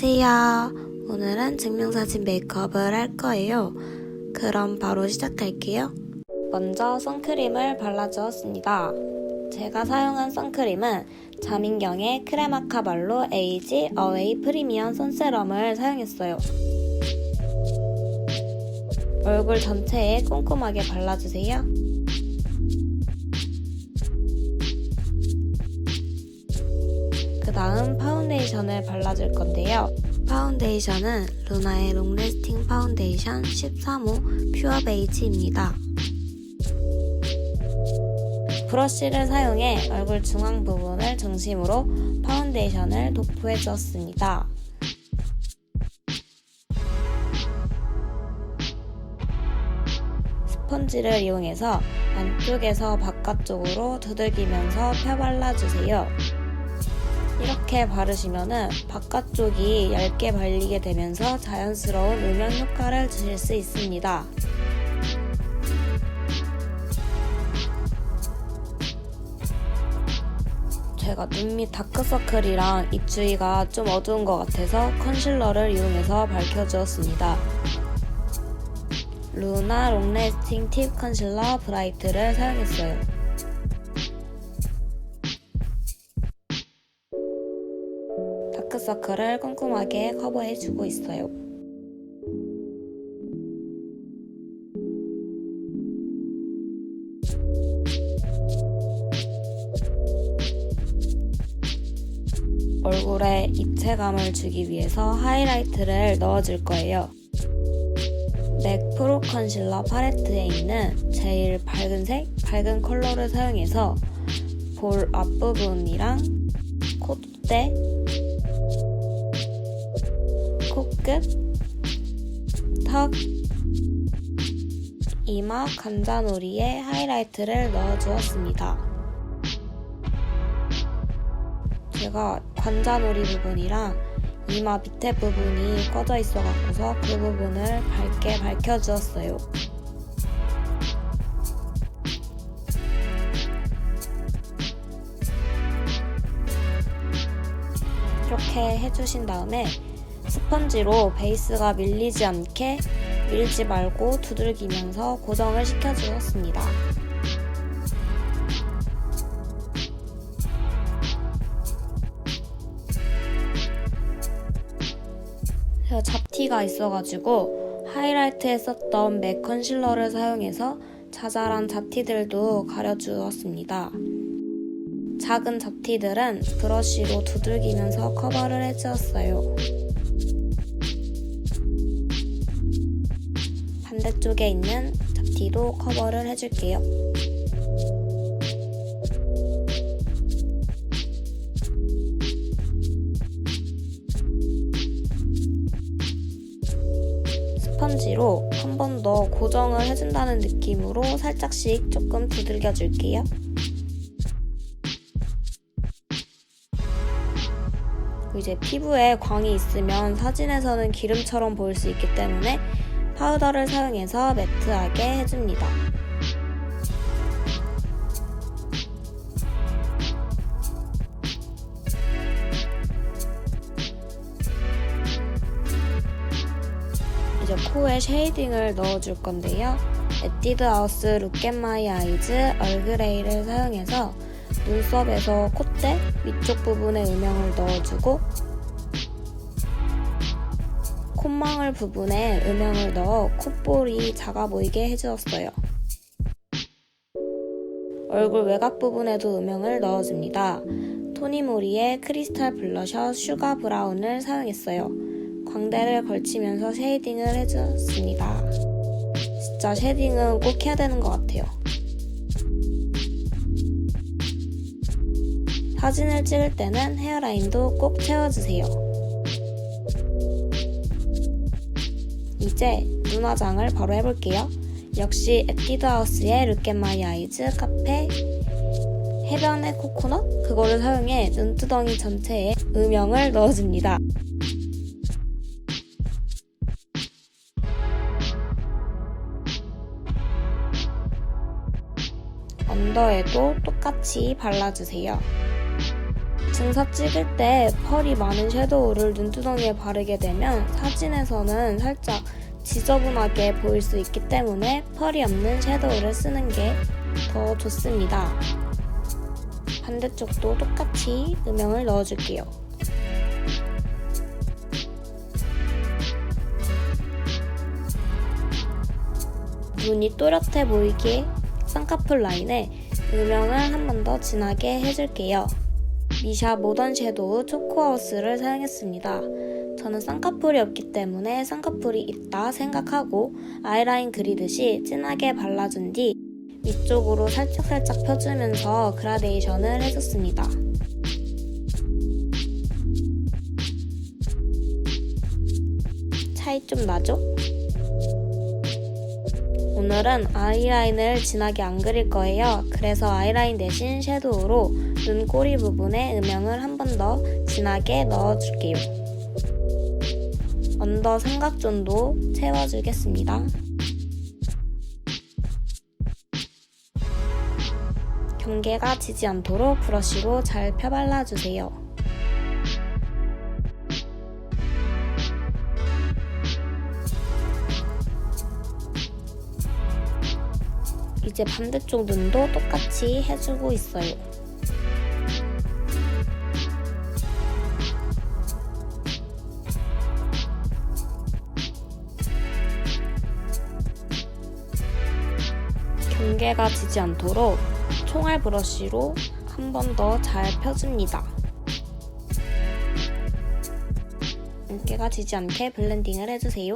안녕하세요. 오늘은 증명사진 메이크업을 할 거예요. 그럼 바로 시작할게요. 먼저 선크림을 발라주었습니다. 제가 사용한 선크림은 자민경의 크레마카발로 에이지 어웨이 프리미엄 선세럼을 사용했어요. 얼굴 전체에 꼼꼼하게 발라주세요. 다음 파운데이션을 발라줄 건데요. 파운데이션은 루나의 롱래스팅 파운데이션 13호 퓨어 베이지입니다. 브러쉬를 사용해 얼굴 중앙 부분을 중심으로 파운데이션을 도포해 주었습니다. 스펀지를 이용해서 안쪽에서 바깥쪽으로 두들기면서 펴발라주세요. 이렇게 바르시면은 바깥쪽이 얇게 발리게 되면서 자연스러운 음영 효과를 주실 수 있습니다. 제가 눈밑 다크서클이랑 입 주위가 좀 어두운 것 같아서 컨실러를 이용해서 밝혀주었습니다. 루나 롱래스팅 팁 컨실러 브라이트를 사용했어요. 다크서클을 꼼꼼하게 커버해주고 있어요. 얼굴에 입체감을 주기 위해서 하이라이트를 넣어줄 거예요. 맥 프로 컨실러 팔레트에 있는 제일 밝은 색, 밝은 컬러를 사용해서 볼 앞부분이랑 콧대, 끝, 턱, 이마, 관자놀이에 하이라이트를 넣어주었습니다. 제가 관자놀이 부분이랑 이마 밑에 부분이 꺼져 있어 갖고서 그 부분을 밝게 밝혀 주었어요. 이렇게 해주신 다음에 스펀지로 베이스가 밀리지 않게 밀지 말고 두들기면서 고정을 시켜주었습니다. 제가 잡티가 있어가지고 하이라이트에 썼던 맥 컨실러를 사용해서 자잘한 잡티들도 가려주었습니다. 작은 잡티들은 브러쉬로 두들기면서 커버를 해주었어요. 반대쪽에 있는 잡티도 커버를 해줄게요. 스펀지로 한 번 더 고정을 해준다는 느낌으로 살짝씩 조금 두들겨 줄게요. 이제 피부에 광이 있으면 사진에서는 기름처럼 보일 수 있기 때문에 파우더를 사용해서 매트하게 해줍니다. 이제 코에 쉐이딩을 넣어줄 건데요. 에뛰드 하우스 룩앤마이 아이즈 얼그레이를 사용해서 눈썹에서 콧대 위쪽 부분에 음영을 넣어주고 콧망울 부분에 음영을 넣어 콧볼이 작아 보이게 해주었어요. 얼굴 외곽 부분에도 음영을 넣어줍니다. 토니모리의 크리스탈 블러셔 슈가 브라운을 사용했어요. 광대를 걸치면서 쉐이딩을 해줬습니다. 진짜 쉐딩은 꼭 해야 되는 것 같아요. 사진을 찍을 때는 헤어라인도 꼭 채워주세요. 이제 눈화장을 바로 해볼게요. 역시 에뛰드하우스의 룩앤마이 아이즈 카페 해변의 코코넛 그거를 사용해 눈두덩이 전체에 음영을 넣어줍니다. 언더에도 똑같이 발라주세요. 증사 찍을 때 펄이 많은 섀도우를 눈두덩이에 바르게 되면 사진에서는 살짝 지저분하게 보일 수 있기 때문에 펄이 없는 섀도우를 쓰는 게 더 좋습니다. 반대쪽도 똑같이 음영을 넣어줄게요. 눈이 또렷해 보이게 쌍꺼풀 라인에 음영을 한 번 더 진하게 해줄게요. 미샤 모던 섀도우 초코하우스를 사용했습니다. 저는 쌍꺼풀이 없기 때문에 쌍꺼풀이 있다 생각하고 아이라인 그리듯이 진하게 발라준 뒤 위쪽으로 살짝살짝 펴주면서 그라데이션을 해줬습니다. 차이 좀 나죠? 오늘은 아이라인을 진하게 안 그릴 거예요. 그래서 아이라인 대신 섀도우로 눈 꼬리 부분에 음영을 한 번 더 진하게 넣어줄게요. 언더 삼각존도 채워주겠습니다. 경계가 지지 않도록 브러쉬로 잘 펴발라주세요. 이제 반대쪽 눈도 똑같이 해주고 있어요. 경계가 지지 않도록 총알 브러쉬로 한 번 더 잘 펴줍니다. 경계가 지지 않게 블렌딩을 해주세요.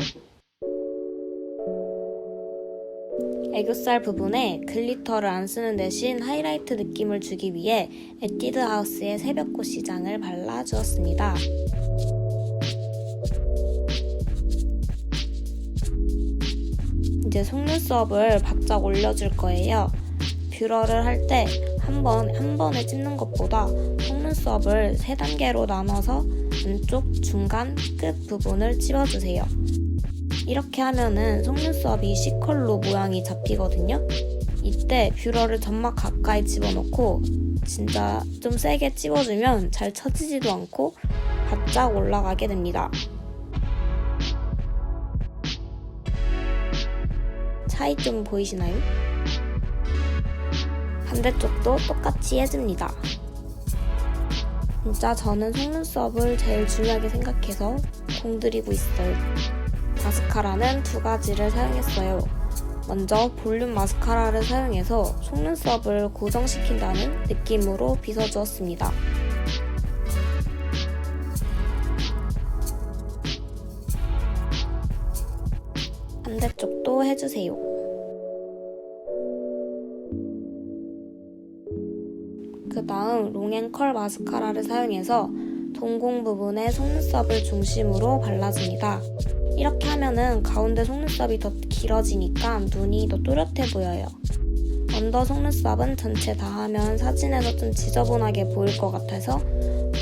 애교살 부분에 글리터를 안 쓰는 대신 하이라이트 느낌을 주기 위해 에뛰드 하우스의 새벽꽃 시장을 발라주었습니다. 이제 속눈썹을 바짝 올려줄 거예요. 뷰러를 할 때 한 번, 한 번에 찝는 것보다 속눈썹을 세 단계로 나눠서 안쪽, 중간, 끝 부분을 찝어주세요. 이렇게 하면은 속눈썹이 C컬로 모양이 잡히거든요. 이때 뷰러를 점막 가까이 집어넣고 진짜 좀 세게 찝어주면 잘 처지지도 않고 바짝 올라가게 됩니다. 차이 좀 보이시나요? 반대쪽도 똑같이 해줍니다. 진짜 저는 속눈썹을 제일 중요하게 생각해서 공들이고 있어요. 마스카라는 두 가지를 사용했어요. 먼저 볼륨 마스카라를 사용해서 속눈썹을 고정시킨다는 느낌으로 빗어주었습니다. 반대쪽도 해주세요. 그 다음 롱앤컬 마스카라를 사용해서 동공 부분에 속눈썹을 중심으로 발라줍니다. 이렇게 하면은 가운데 속눈썹이 더 길어지니까 눈이 더 또렷해 보여요. 언더 속눈썹은 전체 다 하면 사진에서 좀 지저분하게 보일 것 같아서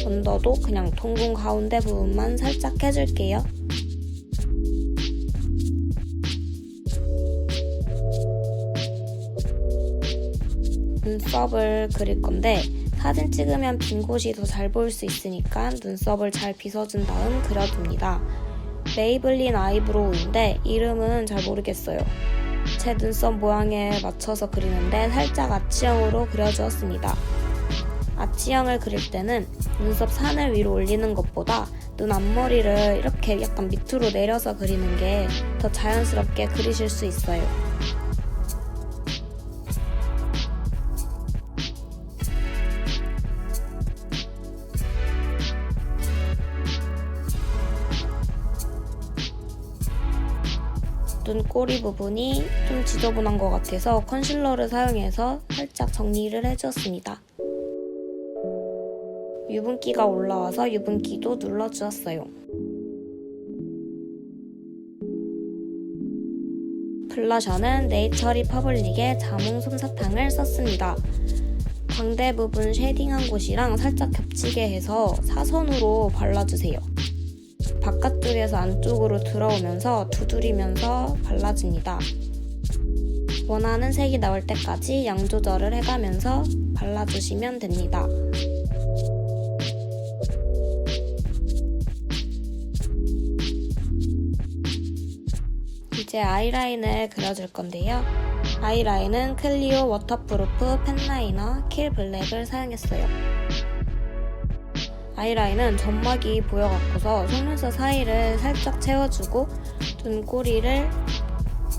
언더도 그냥 동공 가운데 부분만 살짝 해줄게요. 눈썹을 그릴 건데 사진 찍으면 빈 곳이 더 잘 보일 수 있으니까 눈썹을 잘 빗어준 다음 그려줍니다. 메이블린 아이브로우인데 이름은 잘 모르겠어요. 제 눈썹 모양에 맞춰서 그리는데 살짝 아치형으로 그려주었습니다. 아치형을 그릴 때는 눈썹 산을 위로 올리는 것보다 눈 앞머리를 이렇게 약간 밑으로 내려서 그리는 게 더 자연스럽게 그리실 수 있어요. 눈 꼬리 부분이 좀 지저분한 것 같아서 컨실러를 사용해서 살짝 정리를 해주었습니다. 유분기가 올라와서 유분기도 눌러주었어요. 블러셔는 네이처리 퍼블릭의 자몽 솜사탕을 썼습니다. 광대 부분 쉐딩한 곳이랑 살짝 겹치게 해서 사선으로 발라주세요. 바깥쪽에서 안쪽으로 들어오면서 두드리면서 발라줍니다. 원하는 색이 나올 때까지 양 조절을 해가면서 발라주시면 됩니다. 이제 아이라인을 그려줄 건데요. 아이라인은 클리오 워터프루프 펜라이너 킬 블랙을 사용했어요. 아이라인은 점막이 보여갖고서 속눈썹 사이를 살짝 채워주고 눈꼬리를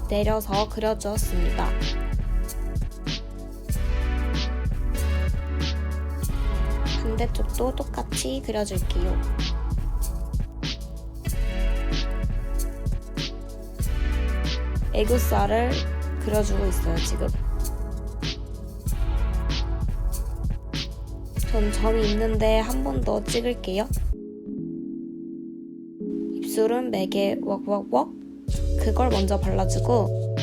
내려서 그려주었습니다. 반대쪽도 똑같이 그려줄게요. 애교살을 그려주고 있어요, 지금. 전 점이 있는데 한 번 더 찍을게요. 입술은 맥에 웍웍웍 그걸 먼저 발라주고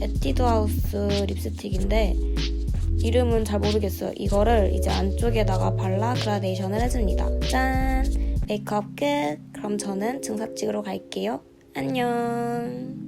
에뛰드 하우스 립스틱인데 이름은 잘 모르겠어요. 이거를 이제 안쪽에다가 발라 그라데이션을 해줍니다. 짠! 메이크업 끝! 그럼 저는 증사 찍으러 갈게요. 안녕!